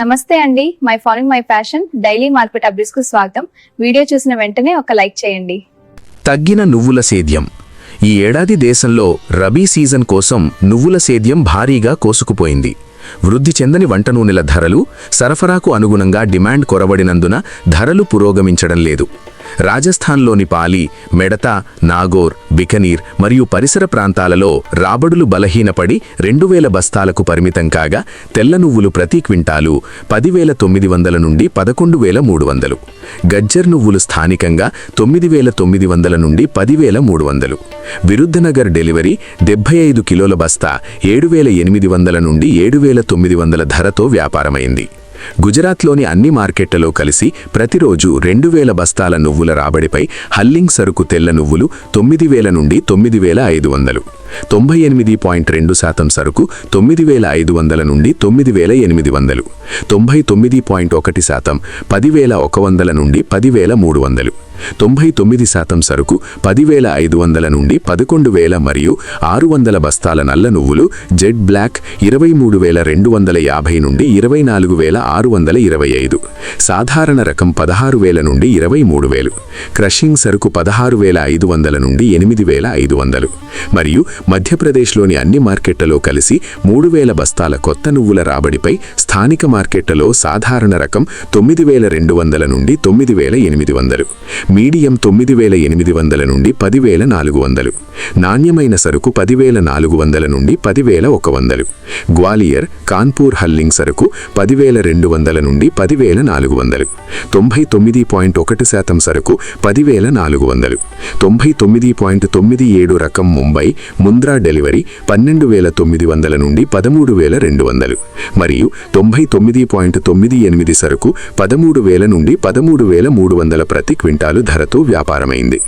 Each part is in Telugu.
నమస్తే అండి. My following my fashion. Daily market అప్డేట్స్కు స్వాగతం. వీడియో చూసిన వెంటనే ఒక లైక్ చేయండి. తగ్గిన నువ్వుల సేద్యం. ఈ ఏడాది దేశంలో రబీ సీజన్ కోసం నువ్వుల సేద్యం భారీగా కోసుకుపోయింది. వృద్ధి చెందని వంట నూనెల ధరలు సరఫరాకు అనుగుణంగా డిమాండ్ కొరబడినందున ధరలు పురోగమించడం లేదు. రాజస్థాన్లోని పాలి మెడత నాగోర్ బికనీర్ మరియు పరిసర ప్రాంతాలలో రాబడులు బలహీనపడి రెండు వేల బస్తాలకు పరిమితం కాగా తెల్ల నువ్వులు ప్రతి క్వింటాలు పదివేల తొమ్మిది వందల నుండి పదకొండు వేల మూడు వందలు. గజ్జర్ నువ్వులు స్థానికంగా తొమ్మిది వేల తొమ్మిది వందల నుండి పదివేల మూడు వందలు. విరుద్ధనగర్ డెలివరీ డెబ్బై ఐదు కిలోల బస్తా ఏడు వేల ఎనిమిది వందల నుండి ఏడు వేల తొమ్మిది వందల ధరతో వ్యాపారమైంది. గుజరాత్లోని అన్ని మార్కెట్లలో కలిసి ప్రతిరోజు రెండు వేల బస్తాల నువ్వుల రాబడిపై హల్లింగ్ సరుకు తెల్ల నువ్వులు తొమ్మిది వేల నుండి తొమ్మిది వేల ఐదు వందలు. తొంభై ఎనిమిది పాయింట్ రెండు శాతం సరుకు తొమ్మిది వేల ఐదు వందల నుండి తొమ్మిది వేల ఎనిమిది వందలు. తొంభై తొమ్మిది పాయింట్ ఒకటి శాతం పదివేల ఒక వందల నుండి పదివేల మూడు వందలు. తొంభై తొమ్మిది శాతం సరుకు పదివేల ఐదు వందల నుండి పదకొండు వేల మరియు ఆరు వందల బస్తాల నల్ల నువ్వులు జెడ్ బ్లాక్ ఇరవై మూడు వేల రెండు వందల యాభై నుండి ఇరవై నాలుగు వేల ఆరు వందల ఇరవై ఐదు. సాధారణ రకం పదహారు వేల నుండి ఇరవై మూడు వేలు. క్రషింగ్ సరుకు పదహారు వేల ఐదు వందల నుండి ఎనిమిది వేల ఐదు వందలు. మరియు మధ్యప్రదేశ్లోని అన్ని మార్కెట్లలో కలిసి మూడు వేల బస్తాల కొత్త నువ్వుల రాబడిపై స్థానిక మార్కెట్లలో సాధారణ రకం తొమ్మిది వేల రెండు వందల నుండి తొమ్మిది వేల ఎనిమిది వందలు. మీడియం తొమ్మిది వేల ఎనిమిది వందల నుండి పదివేల నాలుగు వందలు. నాణ్యమైన సరుకు పదివేల నాలుగు వందల నుండి పదివేల ఒక వందలు. గ్వాలియర్ కాన్పూర్ హల్లింగ్ సరుకు పదివేల రెండు రెండు వందల నుండి పదివేల నాలుగు వందలు. తొంభై తొమ్మిది పాయింట్ ఒకటి శాతం సరుకు పదివేల నాలుగు వందలు. తొంభై తొమ్మిది పాయింట్ తొమ్మిది ఏడు రకం ముంబై ముంద్రా డెలివరీ పన్నెండు వేల తొమ్మిది వందల నుండి పదమూడు వేల రెండు వందలు. మరియు తొంభై తొమ్మిది పాయింట్ తొమ్మిది ఎనిమిది సరుకు పదమూడు వేల నుండి పదమూడు వేల మూడు వందల ప్రతి క్వింటాలు ధరతో వ్యాపారమైంది.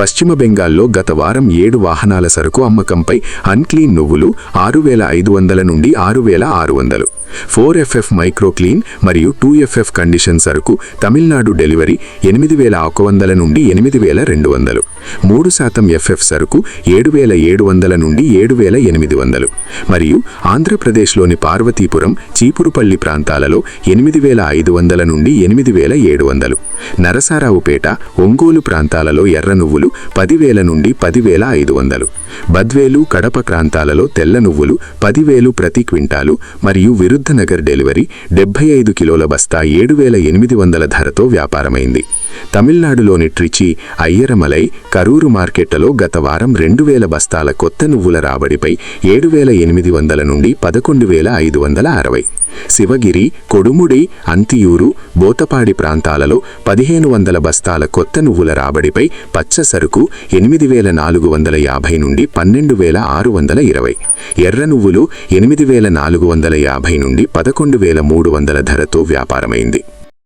పశ్చిమ బెంగాల్లో గత వారం ఏడు వాహనాల సరుకు అమ్మకంపై అన్క్లీన్ నువ్వులు ఆరు వేల ఐదు వందల నుండి ఆరు వేల ఆరు వందలు. ఫోర్ ఎఫ్ఎఫ్ మైక్రోక్లీన్ మరియు టూ ఎఫ్ఎఫ్ కండిషన్ సరుకు తమిళనాడు డెలివరీ ఎనిమిది వేల ఒక వందల నుండి ఎనిమిది వేల రెండు వందలు. మూడు శాతం ఎఫ్ఎఫ్ సరుకు ఏడు వేల ఏడు వందల నుండి ఏడు వేల ఎనిమిది వందలు. మరియు ఆంధ్రప్రదేశ్లోని పార్వతీపురం చీపురుపల్లి ప్రాంతాలలో ఎనిమిది వేల ఐదు వందల నుండి ఎనిమిది వేల ఏడు వందలు. నరసారావుపేట ఒంగోలు ప్రాంతాలలో ఎర్ర నువ్వులు పదివేల నుండి పదివేల ఐదు వందలు. బద్వేలు కడప ప్రాంతాలలో తెల్ల నువ్వులు పదివేలు ప్రతి క్వింటాలు. మరియు విరుద్ధనగర్ డెలివరీ డెబ్బై ఐదు కిలోల బస్తా ఏడు వేల ఎనిమిది వందల ధరతో వ్యాపారమైంది. తమిళనాడులోని ట్రిచి అయ్యరమలై కరూరు మార్కెట్లలో గత వారం రెండు వేల బస్తాల కొత్త నువ్వుల రాబడిపై ఏడు వేల ఎనిమిది వందల నుండి పదకొండు వేల ఐదు వందల అరవై. శివగిరి కొడుముడి అంతియూరు బోతపాడి ప్రాంతాలలో పదిహేను వందల బస్తాల కొత్త నువ్వుల రాబడిపై పచ్చ సరుకు ఎనిమిది వేల నాలుగు వందల యాభై నుండి పన్నెండు వేల ఆరు వందల ఇరవై. ఎర్ర నువ్వులు ఎనిమిది వేల నాలుగు వందల యాభై నుండి పదకొండు వేల మూడు వందల ధరతో వ్యాపారమైంది.